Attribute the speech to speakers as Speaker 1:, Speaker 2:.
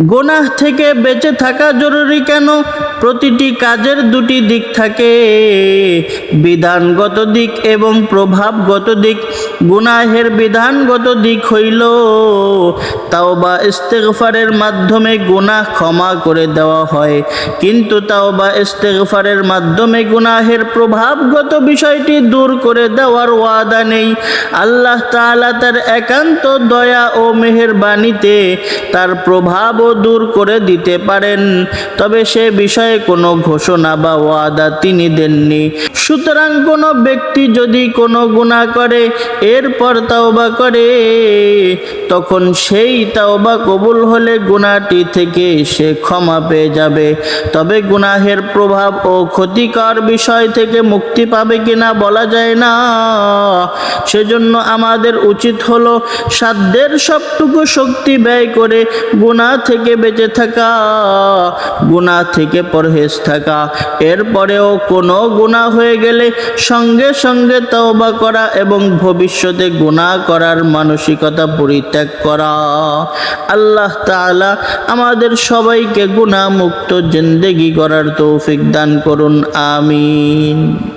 Speaker 1: গোনাহ থেকে বেঁচে থাকা জরুরি কেন? প্রতিটি কাজের দুটি দিক থাকে। বিধানগত দিক এবং প্রভাবগত দিক। গুনাহের বিধানগত দিক হইল তাও বা ইস্তেগফারের মাধ্যমে গুনাহ ক্ষমা করে দেওয়া হয়। কিন্তু তাও বা ইস্তেগফারের মাধ্যমে গুনাহের প্রভাবগত বিষয়টি দূর করে দেওয়ার ওয়াদা নেই। আল্লাহ তাআলা তার একান্ত দয়া ও মেহেরবানিতে তার দূর করে দিতে পারেন। তবে সে বিষয়ে কোনো ঘোষণা বা ওয়াদা তিনি দেননি। সুতরাং কোনো ব্যক্তি যদি কোনো গুনাহ করে, এরপর তাওবা করে, তখন সেই তাওবা কবুল হলে গুনাহটি থেকে সে ক্ষমা পেয়ে যাবে। তবে গুনাহের প্রভাব ও ক্ষতিকর বিষয় থেকে মুক্তি পাবে কিনা বলা যায় না। সেজন্য আমাদের উচিত হলো সাধ্যের সবটুকু শক্তি ব্যয় করে গুনাহ থেকে বেঁচে থাকা গুনাহ থেকে পরহেজ থাকা। এরপরেও কোনো গুনাহ হয়ে গেলে সঙ্গে সঙ্গে তওবা করা এবং ভবিষ্যতে গুনাহ করার মানসিকতা পরিত্যাগ করা। আল্লাহ তাআলা আমাদের সবাইকে গুনাহ মুক্ত জিন্দেগি করার তৌফিক দান করুন, আমিন।